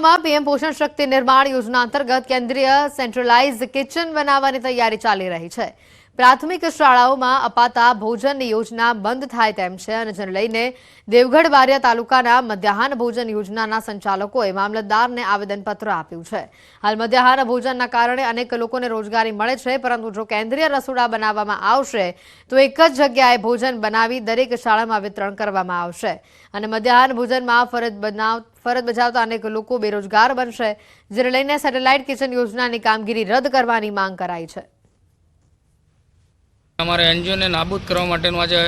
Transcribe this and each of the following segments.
જિલ્લામાં પીએમ પોષણ શક્તિ નિર્માણ યોજના અંતર્ગત કેન્દ્રીય સેન્ટ્રલાઇઝ કિચન બનાવવાની તૈયારી ચાલી રહી છે. પ્રાથમિક શાળાઓમાં અપાતા ભોજનની યોજના બંધ થાય તેમ છે અને જેને લઈને દેવગઢ બારિયા તાલુકાના મધ્યાહન ભોજન યોજનાના સંચાલકોએ મામલતદારને આવેદનપત્ર આપ્યું છે. હાલ મધ્યાહન ભોજનના કારણે અનેક લોકોને રોજગારી મળે છે, પરંતુ જો કેન્દ્રીય રસોડા બનાવવામાં આવશે, તો એક જ જગ્યાએ ભોજન બનાવી દરેક શાળામાં વિતરણ કરવામાં આવશે. અને મધ્યાહન ભોજનમાં ફરજ બનાવ, ફરજ બજાવતા અનેક લોકો બેરોજગાર બનશે, જેને લઈને સેટેલાઇટ કિચન યોજનાની કામગીરી રદ કરવાની માંગ કરાઈ છે. અમારા એનજીઓને નાબૂદ કરવા માટેનો આજે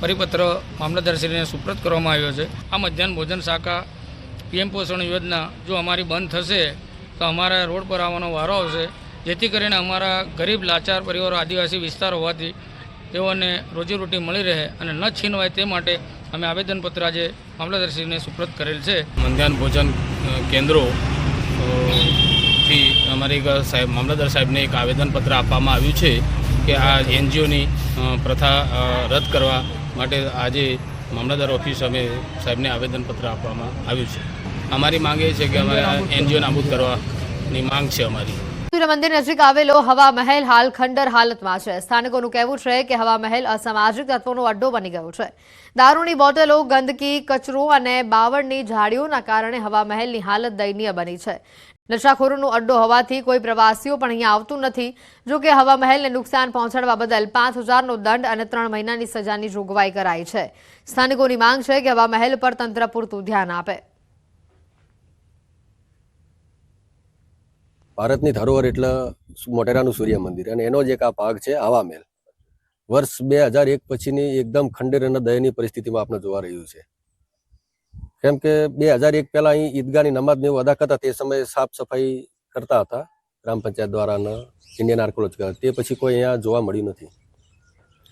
પરિપત્ર મામલતદારશ્રીને સુપ્રત કરવામાં આવ્યો છે. આ મધ્યાહન ભોજન શાખા પીએમ પોષણ યોજના જો અમારી બંધ થશે, તો અમારા રોડ પર આવવાનો વારો આવશે, જેથી કરીને અમારા ગરીબ, લાચાર પરિવારો, આદિવાસી વિસ્તાર હોવાથી તેઓને રોજીરોટી મળી રહે અને ન છીનવાય તે માટે અમે આવેદનપત્ર આજે મામલતદારશ્રીને સુપ્રત કરેલ છે. મધ્યાહન ભોજન કેન્દ્રો થી અમારી સાહેબ, મામલતદાર સાહેબને એક આવેદનપત્ર આપવામાં આવ્યું છે. કે આ એનજીઓની પ્રથા રદ કરવા માટે આજે મામલતદાર ઓફિસ અમે સાહેબને આવેદનપત્ર આપવામાં આવ્યું છે. અમારી માંગ એ છે કે અમારે એનજીઓ નાબૂદ કરવાની માંગ છે અમારી. મંદિર નજીક આવેલો હવા મહેલ હાલ ખંડર હાલતમાં છે. સ્થાનિકોનું કહેવું છે કે હવા મહેલ અસામાજિક તત્વોનો અડ્ડો બની ગયો છે. દારૂની બોટલો, ગંદકી, કચરો અને બાવળની ઝાડીઓના કારણે હવા મહેલની હાલત દયનીય બની છે. નશાખોરોનો અડ્ડો હોવાથી કોઈ પ્રવાસીઓ પણ અહીંયા આવતું નથી. જો કે હવા મહેલને નુકસાન પહોંચાડવા બદલ પાંચ હજારનો દંડ અને ત્રણ મહિનાની સજાની જોગવાઈ કરાઈ છે. સ્થાનિકોની માંગ છે કે હવા મહેલ પર તંત્ર પૂરતું ધ્યાન આપે. ભારતની ધરોહર એટલે મોટેરાનું સૂર્ય મંદિર અને એનો જ એક આ ભાગ છે હવા મહેલ. વર્ષ બે હજાર એક પછીની એકદમ ખંડેર અને દયની પરિસ્થિતિમાં આપણે જોવા રહ્યું છે. કેમ કે બે હજાર એક પહેલા અહીં ઈદગાહની નમાઝને એવું અદા કરતા તે સમયે સાફ સફાઈ કરતા હતા ગ્રામ પંચાયત દ્વારા અને ઇન્ડિયન આર્કોલોજી તે પછી કોઈ અહીંયા જોવા મળ્યું નથી.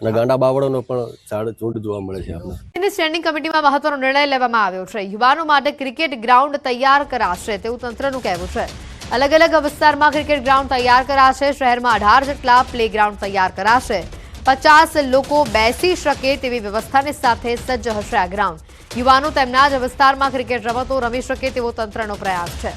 અને ગાંડા બાવળોનો પણ ઝાડ ઝૂંડ જોવા મળે છે આપણે સ્ટેન્ડિંગ કમિટીમાં મહત્વનો નિર્ણય લેવામાં આવ્યો છે. યુવાનો માટે ક્રિકેટ ગ્રાઉન્ડ તૈયાર કરાશે તેવું તંત્રનું કહેવું છે. અલગ અલગ વિસ્તારમાં ક્રિકેટ ગ્રાઉન્ડ તૈયાર કરાશે, શહેરમાં અઢાર જેટલા પ્લે ગ્રાઉન્ડ તૈયાર કરાશે. પચાસ લોકો બેસી શકે તેવી વ્યવસ્થાની સાથે સજ્જ હશે આ ગ્રાઉન્ડ. યુવાનો તેમના જ વિસ્તારમાં ક્રિકેટ રમતો રમી શકે તેવો તંત્રનો પ્રયાસ છે.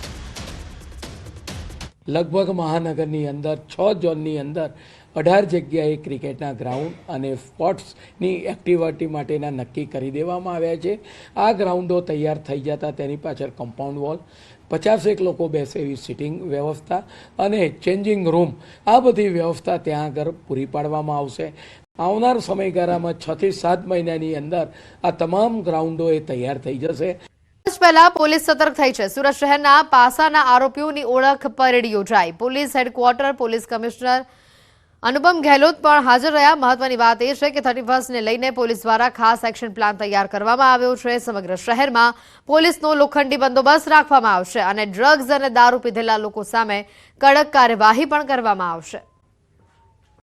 લગભગ મહાનગરની અંદર, છ ઝોનની અંદર અઢાર જગ્યાએ ક્રિકેટના ગ્રાઉન્ડ અને સ્પોર્ટ્સની એક્ટિવિટી માટેના નક્કી કરી દેવામાં આવ્યા છે. આ ગ્રાઉન્ડો તૈયાર થઈ જતા તેની પાછળ કમ્પાઉન્ડ વોલ, પચાસેક લોકો બેસે એવી સિટિંગ વ્યવસ્થા અને ચેન્જિંગ રૂમ, આ બધી વ્યવસ્થા ત્યાં આગળ પૂરી પાડવામાં આવશે. આવનાર સમયગાળામાં છ થી સાત મહિનાની અંદર આ તમામ ગ્રાઉન્ડો એ તૈયાર થઈ જશે. પહેલા પોલીસ સતર્ક થઈ છે. સુરત શહેરના પાસાના આરોપીઓની ઓળખ પરેડ યોજાઈ. Police headquarter, police commissioner Anupam Gehlot પણ હાજર રહ્યા. મહત્વની વાત એ છે કે થર્ટી ફર્સ્ટને લઈને પોલીસ દ્વારા ખાસ એક્શન પ્લાન તૈયાર કરવામાં આવ્યો છે. સમગ્ર શહેરમાં પોલીસનો લોખંડી બંદોબસ્ત રાખવામાં આવશે અને ડ્રગ્સ અને દારૂ પીધેલા લોકો સામે કડક કાર્યવાહી પણ કરવામાં આવશે.